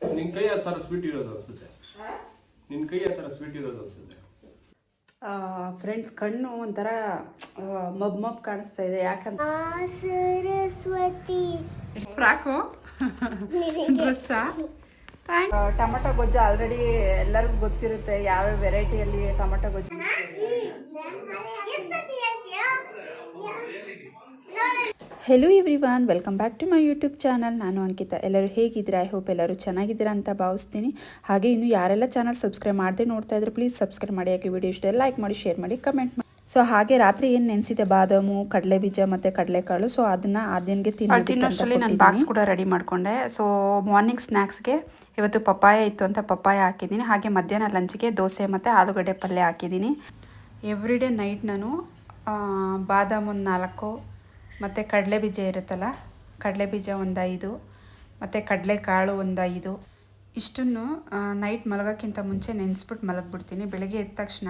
ನಿನ್ ಕೈ ಆ ಥರ ಸ್ವೀಟ್ ಇರೋದು ಅನ್ಸುತ್ತೆ. ನಿನ್ ಕೈ ಆ ಥರ ಸ್ವೀಟ್ ಇರೋದು ಅನ್ಸುತ್ತೆ. ಫ್ರೆಂಡ್ಸ್ ಕಣ್ಣು ಒಂಥರ ಮಬ್ ಮಬ್ ಕಾಣಿಸ್ತಾ ಇದೆ ಯಾಕಂತ? ಸರಸ್ವತಿ ಫ್ರಾಕು ಟೊಮೆಟೊ ಟೊಮಟೊ ಗೊಜ್ಜು ಆಲ್ರೆಡಿ ಎಲ್ಲರಿಗೂ ಗೊತ್ತಿರುತ್ತೆ ಯಾವ ವೆರೈಟಿಯಲ್ಲಿ ಟೊಮಟೊ ಗೊಜ್ಜು hello everyone welcome back to my YouTube channel ನಾನು ಅಂಕಿತಾ. ಎಲ್ಲರೂ ಹೇಗಿದ್ದೀರಾ? ಐ ಹೋಪ್ ಎಲ್ಲರೂ ಚೆನ್ನಾಗಿದ್ದೀರಾ ಅಂತ ಭಾವಿಸ್ತೀನಿ. ಹಾಗೆ ಇನ್ನು ಯಾರೆಲ್ಲ ಚಾನಲ್ ಸಬ್ಸ್ಕ್ರೈಬ್ ಮಾಡದೆ ನೋಡ್ತಾ ಇದ್ರೆ ಪ್ಲೀಸ್ ಸಬ್ಸ್ಕ್ರೈಬ್ ಮಾಡಿ. ಯಾಕೆ ವಿಡಿಯೋ ಇಷ್ಟ ಲೈಕ್ ಮಾಡಿ ಶೇರ್ ಮಾಡಿ ಕಮೆಂಟ್ ಮಾಡಿ. ಸೊ ಹಾಗೆ ರಾತ್ರಿ ಏನು ನೆನೆಸಿದೆ? ಬಾದಾಮು ಕಡಲೆ ಬೀಜ ಮತ್ತು ಕಡಲೆಕಾಳು. ಸೊ ಅದನ್ನ ಆದ್ಯನ್ಗೆ ತಿನ್ನೋಷ್ಟರಲ್ಲಿ ನಾನು ಬಾಕ್ಸ್ ಕೂಡ ರೆಡಿ ಮಾಡಿಕೊಂಡೆ. ಸೊ ಮಾರ್ನಿಂಗ್ ಸ್ನ್ಯಾಕ್ಸ್ಗೆ ಇವತ್ತು ಪಪ್ಪಾಯ ಇತ್ತು ಅಂತ ಪಪ್ಪಾಯ ಹಾಕಿದ್ದೀನಿ. ಹಾಗೆ ಮಧ್ಯಾಹ್ನ ಲಂಚ್ಗೆ ದೋಸೆ ಮತ್ತು ಆಲೂಗಡ್ಡೆ ಪಲ್ಯ ಹಾಕಿದ್ದೀನಿ. ಎವ್ರಿಡೇ ನೈಟ್ ನಾನು ಬಾದಾಮ್ ಒಂದು ನಾಲ್ಕು ಮತ್ತು ಕಡಲೆ ಬೀಜ ಇರುತ್ತಲ್ಲ, ಕಡಲೆ ಬೀಜ ಒಂದು ಐದು, ಮತ್ತು ಕಡಲೆಕಾಳು ಒಂದು ಐದು. ಇಷ್ಟನ್ನು ನೈಟ್ ಮಲಗೋಕ್ಕಿಂತ ಮುಂಚೆ ನೆನೆಸ್ಬಿಟ್ಟು ಮಲಗಿಬಿಡ್ತೀನಿ. ಬೆಳಗ್ಗೆ ಎದ್ದ ತಕ್ಷಣ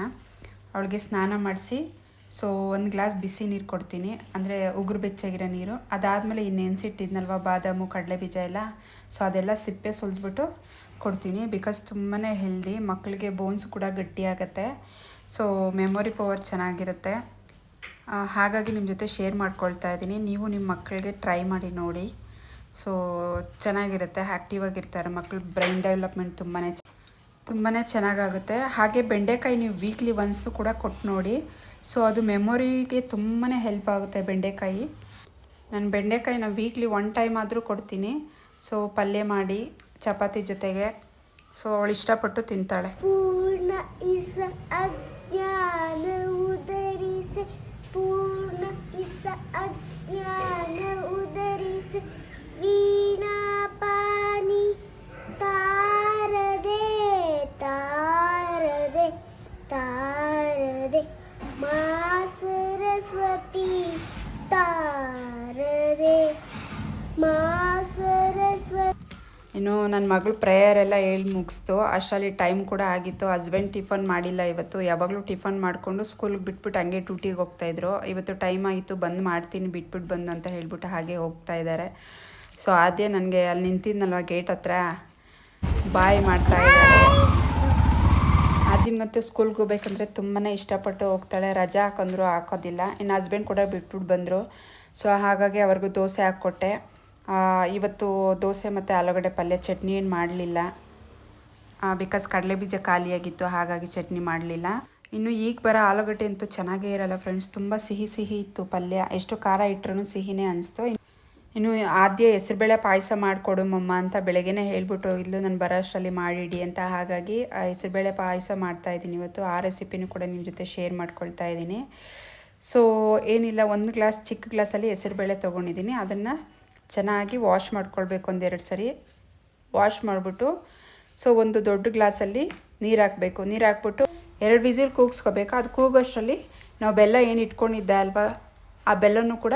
ಅವಳಿಗೆ ಸ್ನಾನ ಮಾಡಿಸಿ ಸೊ ಒಂದು ಗ್ಲಾಸ್ ಬಿಸಿ ನೀರು ಕೊಡ್ತೀನಿ. ಅಂದರೆ ಉಗುರು ಬೆಚ್ಚಗಿರೋ ನೀರು. ಅದಾದಮೇಲೆ ಈ ನೆನೆಸಿಟ್ಟಿದ್ನಲ್ವ, ಬಾದಾಮು, ಕಡಲೆ ಬೀಜ ಎಲ್ಲ? ಸೊ ಅದೆಲ್ಲ ಸಿಪ್ಪೆ ಸುಲಿದ್ಬಿಟ್ಟು ಕೊಡ್ತೀನಿ. ಬಿಕಾಸ್ ತುಂಬಾ ಹೆಲ್ದಿ ಮಕ್ಕಳಿಗೆ ಬೋನ್ಸ್ ಕೂಡ ಗಟ್ಟಿಯಾಗತ್ತೆ. ಸೊ ಮೆಮೊರಿ ಪವರ್ ಚೆನ್ನಾಗಿರುತ್ತೆ. ಹಾಗಾಗಿ ನಿಮ್ಮ ಜೊತೆ ಶೇರ್ ಮಾಡ್ಕೊಳ್ತಾ ಇದ್ದೀನಿ. ನೀವು ನಿಮ್ಮ ಮಕ್ಕಳಿಗೆ ಟ್ರೈ ಮಾಡಿ ನೋಡಿ. ಸೊ ಚೆನ್ನಾಗಿರುತ್ತೆ ಆ್ಯಕ್ಟಿವ್ ಆಗಿರ್ತಾರೆ ಮಕ್ಕಳು ಬ್ರೈನ್ ಡೆವಲಪ್ಮೆಂಟ್ ತುಂಬಾ ತುಂಬಾ ಚೆನ್ನಾಗಾಗುತ್ತೆ. ಹಾಗೆ ಬೆಂಡೆಕಾಯಿ ನೀವು ವೀಕ್ಲಿ ಒನ್ಸು ಕೂಡ ಕೊಟ್ಟು ನೋಡಿ. ಸೊ ಅದು ಮೆಮೊರಿಗೆ ತುಂಬಾ ಹೆಲ್ಪ್ ಆಗುತ್ತೆ ಬೆಂಡೆಕಾಯಿ. ನಾನು ಬೆಂಡೆಕಾಯಿನ ವೀಕ್ಲಿ ಒನ್ ಟೈಮ್ ಆದರೂ ಕೊಡ್ತೀನಿ. ಸೊ ಪಲ್ಯ ಮಾಡಿ, ಚಪಾತಿ ಜೊತೆಗೆ. ಸೊ ಅವಳು ಇಷ್ಟಪಟ್ಟು ತಿಂತಾಳೆ. ಪೂರ್ಣ Yeah. ಮಗಳು ಪ್ರೇಯರ್ ಎಲ್ಲ ಹೇಳಿ ಮುಗಿಸ್ತು. ಅಷ್ಟರಲ್ಲಿ ಟೈಮ್ ಕೂಡ ಆಗಿತ್ತು. ಹಸ್ಬೆಂಡ್ ಟಿಫನ್ ಮಾಡಿಲ್ಲ ಇವತ್ತು. ಯಾವಾಗಲೂ ಟಿಫನ್ ಮಾಡಿಕೊಂಡು ಸ್ಕೂಲ್ಗೆ ಬಿಟ್ಬಿಟ್ಟು ಹಂಗೆ ಡ್ಯೂಟಿಗೆ ಹೋಗ್ತಾಯಿದ್ರು ಇವತ್ತು ಟೈಮ್ ಆಗಿತ್ತು. ಬಂದು ಮಾಡ್ತೀನಿ ಬಿಟ್ಬಿಟ್ಟು ಬಂದು ಅಂತ ಹೇಳ್ಬಿಟ್ಟು ಹಾಗೆ ಹೋಗ್ತಾ ಇದ್ದಾರೆ ಸೊ ಆದ್ಯ ನನಗೆ ಅಲ್ಲಿ ನಿಂತಿದ್ನಲ್ವ ಗೇಟ್ ಹತ್ರ? ಬಾಯ್ ಮಾಡ್ತಾ ಇದ್ದಾರೆ ಆದ್ಯಂಗಂತೂ ಸ್ಕೂಲ್ಗೆ ಹೋಗ್ಬೇಕಂದ್ರೆ ತುಂಬಾ ಇಷ್ಟಪಟ್ಟು ಹೋಗ್ತಾಳೆ. ರಜಾ ಹಾಕೊಂಡ್ರು ಹಾಕೋದಿಲ್ಲ. ಇನ್ನು ಹಸ್ಬೆಂಡ್ ಕೂಡ ಬಿಟ್ಬಿಟ್ಟು ಬಂದರು. ಸೊ ಹಾಗಾಗಿ ಅವ್ರಿಗೂ ದೋಸೆ ಹಾಕ್ಕೊಟ್ಟೆ. ಇವತ್ತು ದೋಸೆ ಮತ್ತು ಆಲೂಗಡ್ಡೆ ಪಲ್ಯ ಚಟ್ನಿ ಏನು ಮಾಡಲಿಲ್ಲ. ಬಿಕಾಸ್ ಕಡಲೆ ಬೀಜ ಖಾಲಿಯಾಗಿತ್ತು, ಹಾಗಾಗಿ ಚಟ್ನಿ ಮಾಡಲಿಲ್ಲ. ಇನ್ನು ಈಗ ಬರೋ ಆಲೂಗಡ್ಡೆ ಅಂತೂ ಚೆನ್ನಾಗೇ ಇರಲ್ಲ ಫ್ರೆಂಡ್ಸ್ ತುಂಬ ಸಿಹಿ ಸಿಹಿ ಇತ್ತು ಪಲ್ಯ. ಎಷ್ಟು ಖಾರ ಇಟ್ರೂ ಸಿಹಿನೇ ಅನಿಸ್ತು. ಇನ್ನು ಆದ್ಯ ಹೆಸರುಬೇಳೆ ಪಾಯಸ ಮಾಡಿಕೊಡು ಮಮ್ಮ ಅಂತ ಬೆಳಗ್ಗೆನೇ ಹೇಳ್ಬಿಟ್ಟು ಹೋಗಿದ್ಲು ನಾನು ಬರೋ ಅಷ್ಟರಲ್ಲಿ ಮಾಡಿಡಿ ಅಂತ. ಹಾಗಾಗಿ ಹೆಸರುಬೇಳೆ ಪಾಯಸ ಮಾಡ್ತಾ ಇದ್ದೀನಿ ಇವತ್ತು. ಆ ರೆಸಿಪಿನೂ ಕೂಡ ನಿಮ್ಮ ಜೊತೆ ಶೇರ್ ಮಾಡ್ಕೊಳ್ತಾ ಇದ್ದೀನಿ. ಸೊ ಏನಿಲ್ಲ, ಒಂದು ಗ್ಲಾಸ್ ಚಿಕ್ಕ ಗ್ಲಾಸಲ್ಲಿ ಹೆಸರುಬೇಳೆ ತೊಗೊಂಡಿದ್ದೀನಿ. ಅದನ್ನು ಚೆನ್ನಾಗಿ ವಾಶ್ ಮಾಡ್ಕೊಳ್ಬೇಕು ಒಂದೆರಡು ಸರಿ. ವಾಶ್ ಮಾಡಿಬಿಟ್ಟು, ಸೊ ಒಂದು ದೊಡ್ಡ ಗ್ಲಾಸಲ್ಲಿ ನೀರು ಹಾಕಬೇಕು. ನೀರು ಹಾಕ್ಬಿಟ್ಟು ಎರಡು ವಿಸಿಲ್ ಕೂಗಿಸ್ಕೋಬೇಕು. ಅದು ಕೂಗೋಷ್ಟರಲ್ಲಿ ನಾವು ಬೆಲ್ಲ ಏನು ಇಟ್ಕೊಂಡಿದ್ದೆ ಅಲ್ವಾ, ಆ ಬೆಲ್ಲನೂ ಕೂಡ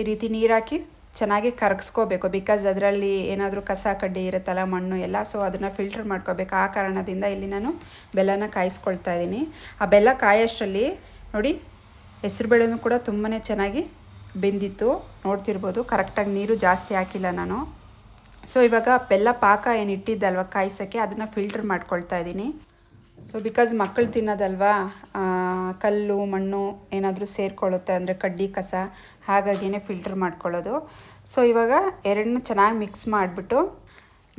ಈ ರೀತಿ ನೀರು ಹಾಕಿ ಚೆನ್ನಾಗಿ ಕರಗಿಸ್ಕೋಬೇಕು. ಬಿಕಾಸ್ ಅದರಲ್ಲಿ ಏನಾದರೂ ಕಸ, ಕಡ್ಡಿ ಇರುತ್ತಲ್ಲ, ಮಣ್ಣು ಎಲ್ಲ ಸೊ ಅದನ್ನು ಫಿಲ್ಟರ್ ಮಾಡ್ಕೋಬೇಕು. ಆ ಕಾರಣದಿಂದ ಇಲ್ಲಿ ನಾನು ಬೆಲ್ಲನ ಕಾಯಿಸ್ಕೊಳ್ತಾ ಇದ್ದೀನಿ. ಆ ಬೆಲ್ಲ ಕಾಯೋಷ್ಟರಲ್ಲಿ ನೋಡಿ ಹೆಸರುಬೇಳೆನೂ ಕೂಡ ತುಂಬಾ ಚೆನ್ನಾಗಿ ಬೆಂದಿತ್ತು, ನೋಡ್ತಿರ್ಬೋದು. ಕರೆಕ್ಟಾಗಿ ನೀರು ಜಾಸ್ತಿ ಹಾಕಿಲ್ಲ ನಾನು. ಸೊ ಇವಾಗ ಬೆಲ್ಲ ಪಾಕ ಏನು ಇಟ್ಟಿದ್ದಲ್ವ ಕಾಯಿಸೋಕ್ಕೆ, ಅದನ್ನು ಫಿಲ್ಟರ್ ಮಾಡ್ಕೊಳ್ತಾ ಇದ್ದೀನಿ. ಸೊ ಬಿಕಾಸ್ ಮಕ್ಕಳು ತಿನ್ನೋದಲ್ವಾ ಕಲ್ಲು, ಮಣ್ಣು ಏನಾದರೂ ಸೇರಿಕೊಳ್ಳುತ್ತೆ ಅಂದರೆ ಕಡ್ಡಿ, ಕಸ, ಹಾಗಾಗಿನೇ ಫಿಲ್ಟರ್ ಮಾಡ್ಕೊಳ್ಳೋದು. ಸೊ ಇವಾಗ ಎರಡನ್ನೂ ಚೆನ್ನಾಗಿ ಮಿಕ್ಸ್ ಮಾಡಿಬಿಟ್ಟು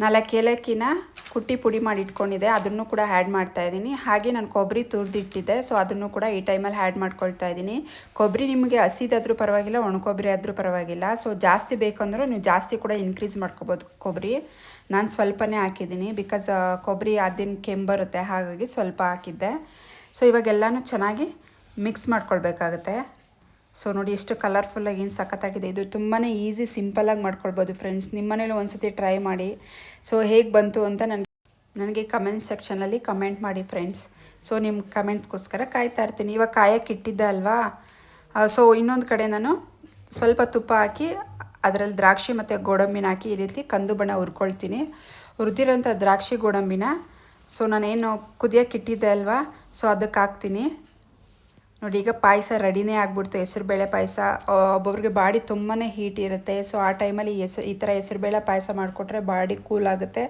ನಾಲ್ಕು ಏಲಕ್ಕಿನ ಕುಟ್ಟಿ ಪುಡಿ ಮಾಡಿ ಇಟ್ಕೊಂಡಿದ್ದೆ. ಅದನ್ನು ಕೂಡ ಆ್ಯಡ್ ಮಾಡ್ತಾ ಇದ್ದೀನಿ. ಹಾಗೆ ನಾನು ಕೊಬ್ಬರಿ ತುರಿದಿಟ್ಟಿದ್ದೆ. ಸೊ ಅದನ್ನು ಕೂಡ ಈ ಟೈಮಲ್ಲಿ ಆ್ಯಡ್ ಮಾಡ್ಕೊಳ್ತಾ ಇದ್ದೀನಿ. ಕೊಬ್ಬರಿ ನಿಮಗೆ ಹಸಿದಾದರೂ ಪರವಾಗಿಲ್ಲ ಒಣ ಕೊಬ್ಬರಿ ಆದರೂ ಪರವಾಗಿಲ್ಲ. ಸೊ ಜಾಸ್ತಿ ಬೇಕಂದ್ರೆ ನೀವು ಜಾಸ್ತಿ ಕೂಡ ಇನ್ಕ್ರೀಸ್ ಮಾಡ್ಕೋಬೋದು ಕೊಬ್ಬರಿ. ನಾನು ಸ್ವಲ್ಪನೇ ಹಾಕಿದ್ದೀನಿ ಬಿಕಾಸ್ ಕೊಬ್ಬರಿ ಅದಿನ ಕೆಂಬರುತ್ತೆ ಹಾಗಾಗಿ ಸ್ವಲ್ಪ ಹಾಕಿದ್ದೆ. ಸೊ ಇವಾಗೆಲ್ಲನೂ ಚೆನ್ನಾಗಿ ಮಿಕ್ಸ್ ಮಾಡ್ಕೊಳ್ಬೇಕಾಗತ್ತೆ. ಸೊ ನೋಡಿ ಎಷ್ಟು ಕಲರ್ಫುಲ್ಲಾಗಿ ಏನು ಸಖತ್ತಾಗಿದೆ. ಇದು ತುಂಬಾ ಈಸಿ ಸಿಂಪಲ್ಲಾಗಿ ಮಾಡ್ಕೊಳ್ಬೋದು ಫ್ರೆಂಡ್ಸ್ ನಿಮ್ಮ ಮನೇಲಿ ಒಂದ್ಸತಿ ಟ್ರೈ ಮಾಡಿ. ಸೊ ಹೇಗೆ ಬಂತು ಅಂತ ನನಗೆ ನನಗೆ ಕಮೆಂಟ್ ಸೆಕ್ಷನಲ್ಲಿ ಕಮೆಂಟ್ ಮಾಡಿ ಫ್ರೆಂಡ್ಸ್ ಸೊ ನಿಮ್ಮ ಕಮೆಂಟ್ಸ್ಗೋಸ್ಕರ ಕಾಯ್ತಾ ಇರ್ತೀನಿ. ಇವಾಗ ಕಾಯಕ್ಕೆ ಇಟ್ಟಿದ್ದೆ ಅಲ್ವಾ? ಸೊ ಇನ್ನೊಂದು ಕಡೆ ನಾನು ಸ್ವಲ್ಪ ತುಪ್ಪ ಹಾಕಿ, ಅದರಲ್ಲಿ ದ್ರಾಕ್ಷಿ ಮತ್ತು ಗೋಡಂಬಿನ ಹಾಕಿ ಈ ರೀತಿ ಕಂದು ಬಣ್ಣ ಹುರ್ಕೊಳ್ತೀನಿ. ಹುರಿದಿರೋಂಥ ದ್ರಾಕ್ಷಿ, ಗೋಡಂಬಿನ. ಸೊ ನಾನೇನು ಕುದಿಯೋಕೆ ಇಟ್ಟಿದ್ದೆ ಅಲ್ವಾ? ಸೊ ಅದಕ್ಕೆ ಹಾಕ್ತೀನಿ ನೋಡಿ, ಈಗ ಪಾಯಸ ರೆಡಿನೇ ಆಗ್ಬಿಡ್ತು. ಹೆಸರುಬೇಳೆ ಪಾಯಸ ಒಬ್ಬೊಬ್ರಿಗೆ ಬಾಡಿ ತುಂಬಾ ಹೀಟ್ ಇರುತ್ತೆ. ಸೊ ಆ ಟೈಮಲ್ಲಿ ಹೆಸರು ಈ ಥರ ಹೆಸರುಬೇಳೆ ಪಾಯಸ ಮಾಡಿಕೊಟ್ರೆ ಬಾಡಿ ಕೂಲ್ ಆಗುತ್ತೆ.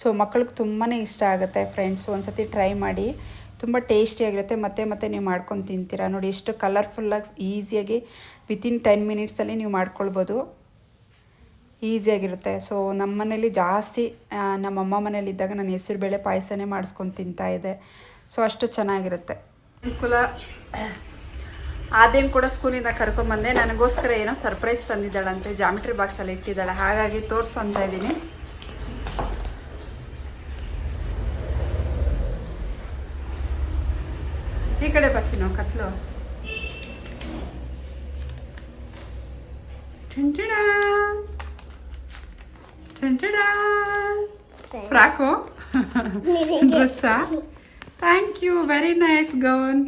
ಸೊ ಮಕ್ಕಳಿಗೆ ತುಂಬಾ ಇಷ್ಟ ಆಗುತ್ತೆ ಫ್ರೆಂಡ್ಸ್ ಒಂದ್ಸತಿ ಟ್ರೈ ಮಾಡಿ. ತುಂಬ ಟೇಸ್ಟಿಯಾಗಿರುತ್ತೆ ಮತ್ತೆ ಮತ್ತೆ ನೀವು ಮಾಡ್ಕೊಂಡು ತಿಂತೀರಾ. ನೋಡಿ, ಎಷ್ಟು ಕಲರ್ಫುಲ್ಲಾಗಿ ಈಸಿಯಾಗಿ ವಿತಿನ್ ಟೆನ್ ಮಿನಿಟ್ಸಲ್ಲಿ ನೀವು ಮಾಡ್ಕೊಳ್ಬೋದು. ಈಸಿಯಾಗಿರುತ್ತೆ ಸೊ ನಮ್ಮ ಮನೇಲಿ ಜಾಸ್ತಿ ನಮ್ಮಮ್ಮ ನಮ್ಮ ಅಮ್ಮ ಮನೇಲಿ ಇದ್ದಾಗ ನಾನು ಹೆಸರುಬೇಳೆ ಪಾಯಸನೇ ಮಾಡಿಸ್ಕೊಂಡು ತಿಂತಾಯಿದ್ದೆ ಸೊ ಅಷ್ಟು ಚೆನ್ನಾಗಿರುತ್ತೆ. ಸ್ಕೂಲ ಆದೇನು ಕೂಡ ಸ್ಕೂಲಿಂದ ಕರ್ಕೊಂಬಂದೆ ನನಗೋಸ್ಕರ ಏನೋ ಸರ್ಪ್ರೈಸ್ ತಂದಿದ್ದಾಳಂತೆ ಜಾಮಿಟ್ರಿ ಬಾಕ್ಸಲ್ಲಿ ಇಟ್ಟಿದ್ದಾಳೆ ಹಾಗಾಗಿ ತೋರಿಸು ಅಂತ ಇದ್ದೀನಿ ಈ ಕಡೆ ಬಚ್ಚಿನೋ ಕತ್ಲು ಠುಂಠುಡಾ. ಠುಂಠುಡಾ. Frock ಡ್ರೆಸ್ಸಾ thank you very nice gown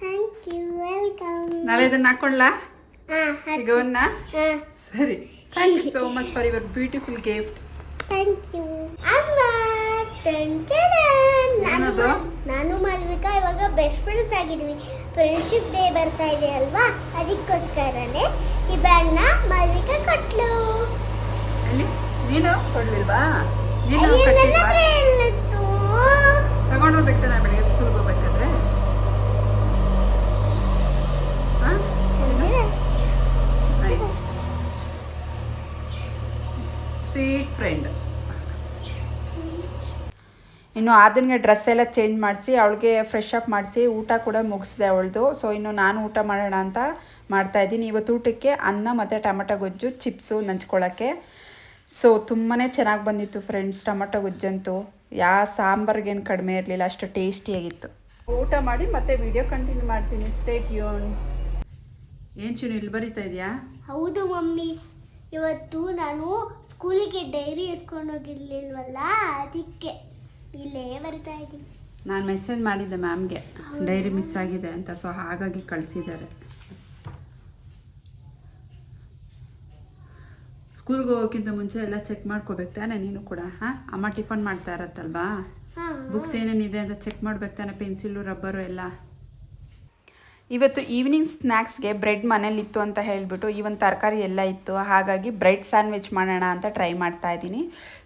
thank you welcome ನಾಳೆ ಇದನ್ನ ಹಾಕೊಳ್ಳಾ? ಗೌನ್ನ? ಸರಿ. Thank you so much for your beautiful gift thank you ಅಮ್ಮ ನಾನು? ನಾನು ಮಾಲ್ವಿಕಾ ಇವಾಗ ಬೆಸ್ಟ್ ಫ್ರೆಂಡ್ಸ್ ಆಗಿದ್ವಿ. ಫ್ರೆಂಡ್ಶಿಪ್ ಡೇ ಬರ್ತಾ ಇದೆ ಅಲ್ವಾ? ಅದಕ್ಕೋಸ್ಕರನೇ ಈ ಬ್ಯಾಂಡ್ನ ಮಾಲ್ವಿಕಾ ಕೊಟ್ಲು. ನೀನು ಕೊಡ್ಲಿಲ್ವಾ? ನೀನು ಬೆಳಿಗ್ಗೆ ಸ್ಕೂಲ್ಗೆ ಹೋಗ್ಬೇಕಾದ್ರೆ ಸ್ವೀಟ್ ಫ್ರೆಂಡ್ ಇನ್ನು ಆದನಿಗೆ ಡ್ರೆಸ್ ಎಲ್ಲ ಚೇಂಜ್ ಮಾಡಿಸಿ ಅವಳಿಗೆ ಫ್ರೆಶ್ ಅಪ್ ಮಾಡಿಸಿ ಊಟ ಕೂಡ ಮುಗಿಸಿದೆ ಅವಳದು. ಸೊ ಇನ್ನು ನಾನು ಊಟ ಮಾಡೋಣ ಅಂತ ಮಾಡ್ತಾ ಇದ್ದೀನಿ. ಇವತ್ತು ಊಟಕ್ಕೆ ಅನ್ನ ಮತ್ತು ಟೊಮೆಟೊ ಗೊಜ್ಜು ಚಿಪ್ಸು ನಂಚ್ಕೊಳ್ಳೋಕ್ಕೆ ಸೊ ತುಂಬಾ ಚೆನ್ನಾಗಿ ಬಂದಿತ್ತು ಫ್ರೆಂಡ್ಸ್ ಟೊಮೆಟೊ ಗೊಜ್ಜಂತೂ. ಯಾವ ಸಾಂಬಾರ್ಗೇನು ಕಡಿಮೆ ಇರಲಿಲ್ಲ ಅಷ್ಟು ಟೇಸ್ಟಿಯಾಗಿತ್ತು. ಊಟ ಮಾಡಿ ಮತ್ತೆ ವಿಡಿಯೋ ಕಂಟಿನ್ಯೂ ಮಾಡ್ತೀನಿ. ಸ್ಟೇಟ್ ಯೂನ್ ಏನು ಚೂನು ಇಲ್ಲಿ ಬರೀತಾ ಇದೆಯಾ? ಹೌದು ಮಮ್ಮಿ. ಇವತ್ತು ನಾನು ಸ್ಕೂಲಿಗೆ ಡೈರಿ ಎತ್ಕೊಂಡು ಹೋಗಿರ್ಲಿಲ್ವಲ್ಲ ಅದಕ್ಕೆ. ಇಲ್ಲೇ ಬರ್ತಾ ಇದ್ದೀನಿ. ನಾನು ಮೆಸೇಜ್ ಮಾಡಿದ್ದೆ ಮ್ಯಾಮ್ಗೆ ಡೈರಿ ಮಿಸ್ ಆಗಿದೆ ಅಂತ ಸೊ ಹಾಗಾಗಿ ಕಳಿಸಿದ್ದಾರೆ. ಸ್ಕೂಲ್ಗೆ ಹೋಗೋಕ್ಕಿಂತ ಮುಂಚೆ ಎಲ್ಲ ಚೆಕ್ ಮಾಡ್ಕೋಬೇಕು ತಾನೆ ನೀನು ಕೂಡ ಹಾ? ಅಮ್ಮ ಟಿಫನ್ ಮಾಡ್ತಾ ಇರತ್ತಲ್ವಾ? ಬುಕ್ಸ್ ಏನೇನಿದೆ ಅಂತ ಚೆಕ್ ಮಾಡ್ಬೇಕು ತಾನೆ ಪೆನ್ಸಿಲು ರಬ್ಬರು ಎಲ್ಲ. ಇವತ್ತು ಈವ್ನಿಂಗ್ ಸ್ನ್ಯಾಕ್ಸ್ಗೆ ಬ್ರೆಡ್ ಮನೇಲಿತ್ತು ಅಂತ ಹೇಳಿಬಿಟ್ಟು ಇವನ್ ತರಕಾರಿ ಎಲ್ಲ ಇತ್ತು. ಹಾಗಾಗಿ ಬ್ರೆಡ್ ಸ್ಯಾಂಡ್ವಿಚ್ ಮಾಡೋಣ ಅಂತ ಟ್ರೈ ಮಾಡ್ತಾ ಇದ್ದೀನಿ.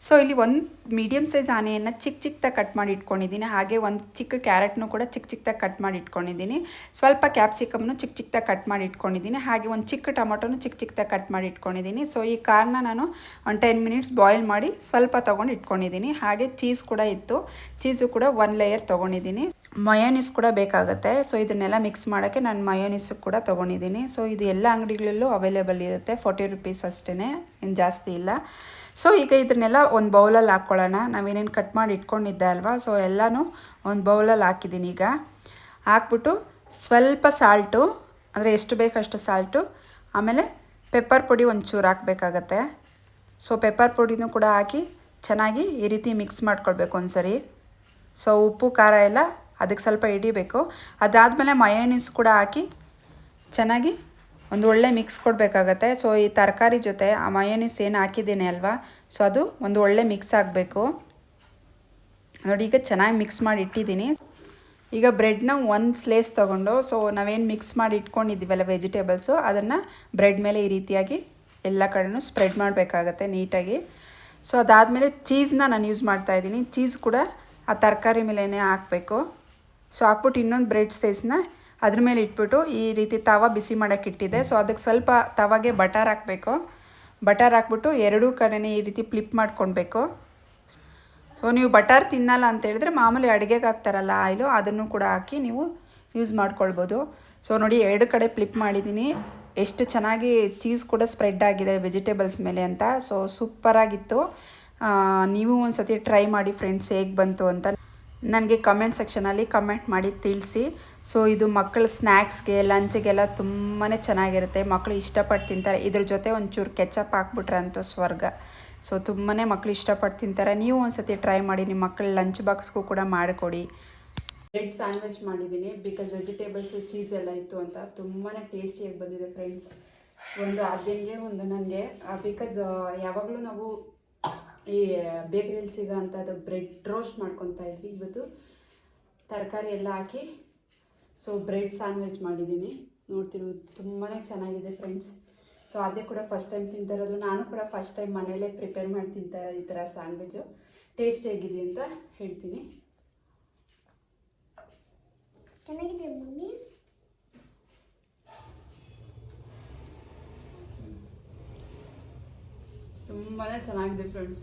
ಸೊ ಇಲ್ಲಿ ಒಂದು ಮೀಡಿಯಮ್ ಸೈಜ್ ಆನೆಯನ್ನು ಚಿಕ್ಕ ಚಿಕ್ಕದಾಗಿ ಕಟ್ ಮಾಡಿ ಇಟ್ಕೊಂಡಿದ್ದೀನಿ. ಹಾಗೆ ಒಂದು ಚಿಕ್ಕ ಕ್ಯಾರೆಟ್ನು ಕೂಡ ಚಿಕ್ಕ ಚಿಕ್ಕದಾಗಿ ಕಟ್ ಮಾಡಿ ಇಟ್ಕೊಂಡಿದ್ದೀನಿ. ಸ್ವಲ್ಪ ಕ್ಯಾಪ್ಸಿಕಮ್ನು ಚಿಕ್ಕ ಚಿಕ್ಕದಾಗಿ ಕಟ್ ಮಾಡಿ ಇಟ್ಕೊಂಡಿದ್ದೀನಿ. ಹಾಗೆ ಒಂದು ಚಿಕ್ಕ ಟೊಮೊಟೊನು ಚಿಕ್ಕ ಚಿಕ್ಕದಾಗಿ ಕಟ್ ಮಾಡಿ ಇಟ್ಕೊಂಡಿದ್ದೀನಿ. ಸೊ ಈ ಕಾರ್ನ ನಾನು ಒಂದು ಟೆನ್ ಮಿನಿಟ್ಸ್ ಬಾಯ್ಲ್ ಮಾಡಿ ಸ್ವಲ್ಪ ತೊಗೊಂಡು ಇಟ್ಕೊಂಡಿದ್ದೀನಿ. ಹಾಗೆ ಚೀಸ್ ಕೂಡ ಇತ್ತು. ಚೀಸು ಕೂಡ ಒನ್ ಲೇಯರ್ ತೊಗೊಂಡಿದ್ದೀನಿ. ಮಯೋನಿಸ್ ಕೂಡ ಬೇಕಾಗುತ್ತೆ. ಸೊ ಇದನ್ನೆಲ್ಲ ಮಿಕ್ಸ್ ಮಾಡೋಕ್ಕೆ ನಾನು ಮಯೋನಿಸ್ ಕೂಡ ತೊಗೊಂಡಿದ್ದೀನಿ. ಸೊ ಇದು ಎಲ್ಲ ಅಂಗಡಿಗಳಲ್ಲೂ ಅವೈಲೇಬಲ್ ಇರುತ್ತೆ. ಫೋರ್ಟಿ ರುಪೀಸ್ ಅಷ್ಟೇ ಏನು ಜಾಸ್ತಿ ಇಲ್ಲ. ಸೊ ಈಗ ಇದನ್ನೆಲ್ಲ ಒಂದು ಬೌಲಲ್ಲಿ ಹಾಕ್ಕೊಳ್ಳೋಣ ನಾವೇನೇನು ಕಟ್ ಮಾಡಿ ಇಟ್ಕೊಂಡಿದ್ದೆ ಅಲ್ವಾ? ಸೊ ಎಲ್ಲನೂ ಒಂದು ಬೌಲಲ್ಲಿ ಹಾಕಿದ್ದೀನಿ ಈಗ. ಹಾಕ್ಬಿಟ್ಟು ಸ್ವಲ್ಪ ಸಾಲ್ಟು ಅಂದರೆ ಎಷ್ಟು ಬೇಕಷ್ಟು ಸಾಲ್ಟು ಆಮೇಲೆ ಪೆಪ್ಪರ್ ಪುಡಿ ಒಂಚೂರು ಹಾಕಬೇಕಾಗತ್ತೆ. ಸೊ ಪೆಪ್ಪರ್ ಪುಡಿನೂ ಕೂಡ ಹಾಕಿ ಚೆನ್ನಾಗಿ ಈ ರೀತಿ ಮಿಕ್ಸ್ ಮಾಡ್ಕೊಳ್ಬೇಕು ಒಂದ್ಸರಿ. ಸೊ ಉಪ್ಪು, ಖಾರ ಎಲ್ಲ ಅದಕ್ಕೆ ಸ್ವಲ್ಪ ಹಿಡಿಬೇಕು. ಅದಾದಮೇಲೆ ಮಯೋನೀಸ್ ಕೂಡ ಹಾಕಿ ಚೆನ್ನಾಗಿ ಒಂದು ಒಳ್ಳೆ ಮಿಕ್ಸ್ ಕೊಡಬೇಕಾಗತ್ತೆ. ಸೊ ಈ ತರಕಾರಿ ಜೊತೆ ಆ ಮಯೋನೀಸ್ ಏನು ಹಾಕಿದ್ದೀನಿ ಅಲ್ವಾ? ಸೊ ಅದು ಒಂದು ಒಳ್ಳೆ ಮಿಕ್ಸ್ ಆಗಬೇಕು. ನೋಡಿ, ಈಗ ಚೆನ್ನಾಗಿ ಮಿಕ್ಸ್ ಮಾಡಿ ಇಟ್ಟಿದ್ದೀನಿ. ಈಗ ಬ್ರೆಡ್ನ ಒಂದು ಸ್ಲೇಸ್ ತೊಗೊಂಡು ಸೊ ನಾವೇನು ಮಿಕ್ಸ್ ಮಾಡಿ ಇಟ್ಕೊಂಡಿದ್ದೀವಲ್ಲ ವೆಜಿಟೇಬಲ್ಸು ಅದನ್ನು ಬ್ರೆಡ್ ಮೇಲೆ ಈ ರೀತಿಯಾಗಿ ಎಲ್ಲ ಕಡೆನೂ ಸ್ಪ್ರೆಡ್ ಮಾಡಬೇಕಾಗತ್ತೆ ನೀಟಾಗಿ. ಸೊ ಅದಾದಮೇಲೆ ಚೀಸ್ನ ನಾನು ಯೂಸ್ ಮಾಡ್ತಾ ಇದ್ದೀನಿ. ಚೀಸ್ ಕೂಡ ಆ ತರಕಾರಿ ಮೇಲೇ ಹಾಕಬೇಕು. ಸೊ ಹಾಕ್ಬಿಟ್ಟು ಇನ್ನೊಂದು ಬ್ರೆಡ್ ಸೈಸ್ನ ಅದ್ರ ಮೇಲೆ ಇಟ್ಬಿಟ್ಟು ಈ ರೀತಿ ತವ ಬಿಸಿ ಮಾಡೋಕೆ ಇಟ್ಟಿದ್ದೆ ಸೊ ಅದಕ್ಕೆ ಸ್ವಲ್ಪ ತವಾಗೆ ಬಟರ್ ಹಾಕಬೇಕು. ಬಟರ್ ಹಾಕ್ಬಿಟ್ಟು ಎರಡೂ ಕಡೆನೇ ಈ ರೀತಿ ಫ್ಲಿಪ್ ಮಾಡ್ಕೊಳ್ಬೇಕು. ಸೊ ನೀವು ಬಟರ್ ತಿನ್ನಲ್ಲ ಅಂತ ಹೇಳಿದ್ರೆ ಮಾಮೂಲಿ ಅಡುಗೆಗೆ ಹಾಕ್ತಾರಲ್ಲ ಆಯಿಲು, ಅದನ್ನು ಕೂಡ ಹಾಕಿ ನೀವು ಯೂಸ್ ಮಾಡ್ಕೊಳ್ಬೋದು. ಸೊ ನೋಡಿ ಎರಡು ಕಡೆ ಫ್ಲಿಪ್ ಮಾಡಿದ್ದೀನಿ. ಎಷ್ಟು ಚೆನ್ನಾಗಿ ಚೀಸ್ ಕೂಡ ಸ್ಪ್ರೆಡ್ ಆಗಿದೆ ವೆಜಿಟೇಬಲ್ಸ್ ಮೇಲೆ ಅಂತ. ಸೊ ಸೂಪರಾಗಿತ್ತು ನೀವು ಒಂದು ಸತಿ ಟ್ರೈ ಮಾಡಿ ಫ್ರೆಂಡ್ಸ್ ಹೇಗೆ ಬಂತು ಅಂತ. ನನಗೆ ಕಮೆಂಟ್ ಸೆಕ್ಷನಲ್ಲಿ ಕಮೆಂಟ್ ಮಾಡಿ ತಿಳಿಸಿ. ಸೊ ಇದು ಮಕ್ಕಳ ಸ್ನ್ಯಾಕ್ಸ್ಗೆ ಲಂಚ್ಗೆಲ್ಲ ತುಂಬಾ ಚೆನ್ನಾಗಿರುತ್ತೆ. ಮಕ್ಕಳು ಇಷ್ಟಪಟ್ಟು ತಿಂತಾರೆ. ಇದ್ರ ಜೊತೆ ಒಂಚೂರು ಕೆಚಪ್ ಹಾಕ್ಬಿಟ್ರೆ ಅಂತೂ ಸ್ವರ್ಗ. ಸೊ ತುಂಬಾ ಮಕ್ಕಳು ಇಷ್ಟಪಟ್ಟು ತಿಂತಾರೆ. ನೀವು ಒಂದ್ಸತಿ ಟ್ರೈ ಮಾಡಿ, ನಿಮ್ಮ ಮಕ್ಕಳ ಲಂಚ್ ಬಾಕ್ಸ್ಗೂ ಕೂಡ ಮಾಡಿಕೊಡಿ. ಬ್ರೆಡ್ ಸ್ಯಾಂಡ್ವಿಚ್ ಮಾಡಿದ್ದೀನಿ. ಬಿಕಾಸ್ ವೆಜಿಟೇಬಲ್ಸು ಚೀಸ್ ಎಲ್ಲ ಇತ್ತು ಅಂತ. ತುಂಬಾ ಟೇಸ್ಟಿಯಾಗಿ ಬಂದಿದೆ ಫ್ರೆಂಡ್ಸ್ ಒಂದು ಅದೇಂಗೆ ಒಂದು ನನಗೆ ಬಿಕಾಸ್ ಯಾವಾಗಲೂ ನಾವು ಈ ಬೇಕ್ರಿಯಲ್ಲಿ ಸಿಗೋ ಅಂಥದ್ದು ಬ್ರೆಡ್ ರೋಸ್ಟ್ ಮಾಡ್ಕೊತಾ ಇದ್ವಿ ಇವತ್ತು. ತರಕಾರಿ ಎಲ್ಲ ಹಾಕಿ ಸೊ ಬ್ರೆಡ್ ಸ್ಯಾಂಡ್ವಿಚ್ ಮಾಡಿದ್ದೀನಿ. ನೋಡ್ತಿರೋದು ತುಂಬಾ ಚೆನ್ನಾಗಿದೆ ಫ್ರೆಂಡ್ಸ್ ಸೊ ಅದೇ ಕೂಡ ಫಸ್ಟ್ ಟೈಮ್ ತಿಂತಾ ಇರೋದು ನಾನು ಕೂಡ ಫಸ್ಟ್ ಟೈಮ್ ಮನೆಯಲ್ಲೇ ಪ್ರಿಪೇರ್ ಮಾಡಿ ತಿಂತಾ ಇರೋದು ಈ ಥರ ಸ್ಯಾಂಡ್ವಿಚ್ಚು ಟೇಸ್ಟ್ ಹೇಗಿದೆ ಅಂತ ಹೇಳ್ತೀನಿ. ಚೆನ್ನಾಗಿದೆ ಮಮ್ಮಿ? ತುಂಬಾ ಚೆನ್ನಾಗಿದೆ ಫ್ರೆಂಡ್ಸ್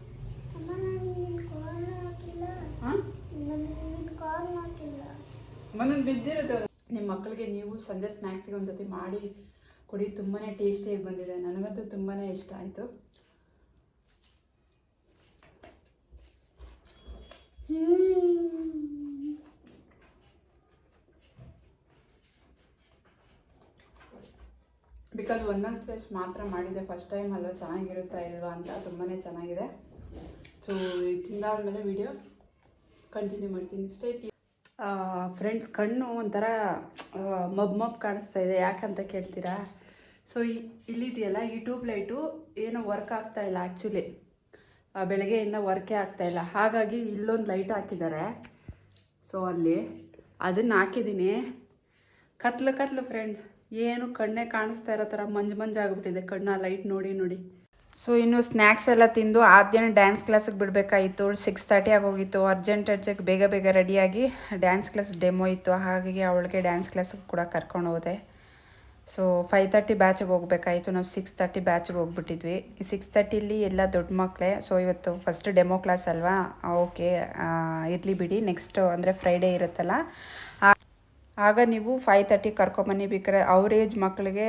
ಒಂದೊಂದು ಬಿದ್ದಿರುತ್ತೆ ನಿಮ್ಮ ಮಕ್ಕಳಿಗೆ ನೀವು ಸಂಜೆ ಸ್ನ್ಯಾಕ್ಸಿಗೆ ಒಂದ್ಸತಿ ಮಾಡಿ ಕೊಡಿ ತುಂಬಾ ಟೇಸ್ಟಿಯಾಗಿ ಬಂದಿದೆ. ನನಗಂತೂ ತುಂಬಾ ಇಷ್ಟ ಆಯಿತು. ಬಿಕಾಸ್ ಒಂದೊಂದು ಸ್ಟೇಜ್ ಮಾತ್ರ ಮಾಡಿದೆ. ಫಸ್ಟ್ ಟೈಮ್ ಅಲ್ವಾ? ಚೆನ್ನಾಗಿರುತ್ತಾ ಇಲ್ವಾ ಅಂತ ತುಂಬಾ ಚೆನ್ನಾಗಿದೆ. ಸೊ ತಿಂದಾದ್ಮೇಲೆ ವಿಡಿಯೋ ಕಂಟಿನ್ಯೂ ಮಾಡ್ತೀನಿ. ಸ್ಟೇಟ್ ಫ್ರೆಂಡ್ಸ್ ಕಣ್ಣು ಒಂಥರ ಮಬ್ ಮಬ್ ಕಾಣಿಸ್ತಾ ಇದೆ. ಯಾಕಂತ ಕೇಳ್ತೀರಾ? ಸೊ ಇಲ್ಲಿದೆಯಲ್ಲ, ಈ ಟ್ಯೂಬ್ ಲೈಟು ಏನೋ ವರ್ಕ್ ಆಗ್ತಾ ಇಲ್ಲ ಆ್ಯಕ್ಚುಲಿ ಬೆಳಗ್ಗೆಯಿಂದ ವರ್ಕೇ ಇಲ್ಲ. ಹಾಗಾಗಿ ಇಲ್ಲೊಂದು ಲೈಟ್ ಹಾಕಿದ್ದಾರೆ. ಸೊ ಅಲ್ಲಿ ಅದನ್ನು ಹಾಕಿದ್ದೀನಿ. ಕತ್ಲು ಕತ್ಲು ಫ್ರೆಂಡ್ಸ್ ಏನು ಕಣ್ಣೇ ಕಾಣಿಸ್ತಾ ಇರೋ ಥರ ಮಂಜು ಮಂಜು ಆಗಿಬಿಟ್ಟಿದೆ. ಕಣ್ಣು ಲೈಟ್ ನೋಡಿ ನೋಡಿ. ಸೊ ಇನ್ನು ಸ್ನ್ಯಾಕ್ಸ್ ಎಲ್ಲ ತಿಂದು ಆದ್ಯನ ಡ್ಯಾನ್ಸ್ ಕ್ಲಾಸಿಗೆ ಬಿಡಬೇಕಾಯಿತು. ಸಿಕ್ಸ್ ತರ್ಟಿ ಆಗೋಗಿತ್ತು. ಅರ್ಜೆಂಟ್ ಅರ್ಜೆಂಟ್ ಬೇಗ ಬೇಗ ರೆಡಿಯಾಗಿ ಡ್ಯಾನ್ಸ್ ಕ್ಲಾಸ್ ಡೆಮೋ ಇತ್ತು. ಹಾಗಾಗಿ ಅವಳಿಗೆ ಡ್ಯಾನ್ಸ್ ಕ್ಲಾಸಿಗೆ ಕೂಡ ಕರ್ಕೊಂಡು ಹೋದೆ. ಸೊ ಫೈವ್ ತರ್ಟಿ ಬ್ಯಾಚಿಗೆ ಹೋಗ್ಬೇಕಾಯಿತು. ನಾವು ಸಿಕ್ಸ್ ತರ್ಟಿ ಬ್ಯಾಚಿಗೆ ಹೋಗ್ಬಿಟ್ಟಿದ್ವಿ. ಸಿಕ್ಸ್ ತರ್ಟಿಲಿ ಎಲ್ಲ ದೊಡ್ಡ ಮಕ್ಕಳೇ ಸೊ ಇವತ್ತು ಫಸ್ಟ್ ಡೆಮೋ ಕ್ಲಾಸ್ ಅಲ್ವಾ? ಓಕೆ ಇರಲಿ ಬಿಡಿ. ನೆಕ್ಸ್ಟ್ ಅಂದರೆ ಫ್ರೈಡೇ ಇರುತ್ತಲ್ಲ. ಆ- ಆಗ ನೀವು ಫೈವ್ ತರ್ಟಿ ಕರ್ಕೊಂಬನ್ನಿ ಬೇಕಾರೆ ಅವ್ರ ಏಜ್ ಮಕ್ಕಳಿಗೆ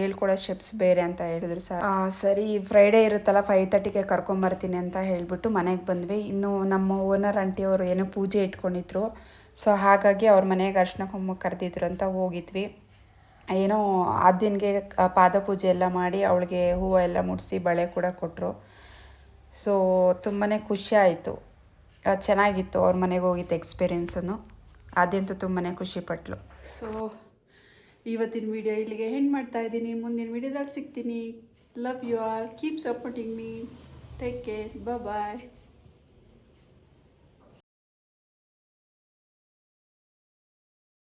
ಹೇಳ್ಕೊಡೋ ಸ್ಟೆಪ್ಸ್ ಬೇರೆ ಅಂತ ಹೇಳಿದ್ರು ಸರ್ ಸರಿ ಫ್ರೈಡೇ ಇರುತ್ತಲ್ಲ ಫೈವ್ ತರ್ಟಿಗೆ ಕರ್ಕೊಂಬರ್ತೀನಿ ಅಂತ ಹೇಳಿಬಿಟ್ಟು ಮನೆಗೆ ಬಂದ್ವಿ. ಇನ್ನು ನಮ್ಮ ಓನರ್ ಆಂಟಿಯವರು ಏನೋ ಪೂಜೆ ಇಟ್ಕೊಂಡಿದ್ರು. ಸೊ ಹಾಗಾಗಿ ಅವ್ರ ಮನೆಗೆ ಅರ್ಶಿನ ಕುಂಕುಮ ಕರೆದಿದ್ರು ಅಂತ ಹೋಗಿದ್ವಿ. ಏನೋ ಆ ದಿನಗೆ ಪಾದ ಪೂಜೆ ಎಲ್ಲ ಮಾಡಿ ಅವಳಿಗೆ ಹೂವು ಎಲ್ಲ ಮುಡಿಸಿ ಬಳೆ ಕೂಡ ಕೊಟ್ಟರು ಸೊ ತುಂಬಾ ಖುಷಿ ಆಯಿತು. ಚೆನ್ನಾಗಿತ್ತು ಅವ್ರ ಮನೆಗೆ ಹೋಗಿದ್ದ ಎಕ್ಸ್ಪೀರಿಯೆನ್ಸನ್ನು ಅದಂತೂ ತುಂಬಾ ಖುಷಿಪಟ್ಲು ಸೊ ಇವತ್ತಿನ ವಿಡಿಯೋ ಇಲ್ಲಿಗೆ ಹೆಣ್ಣು ಮಾಡ್ತಾ ಇದ್ದೀನಿ. ಮುಂದಿನ ವಿಡಿಯೋದಲ್ಲಿ ಸಿಗ್ತೀನಿ. Love you all keep supporting me take care bye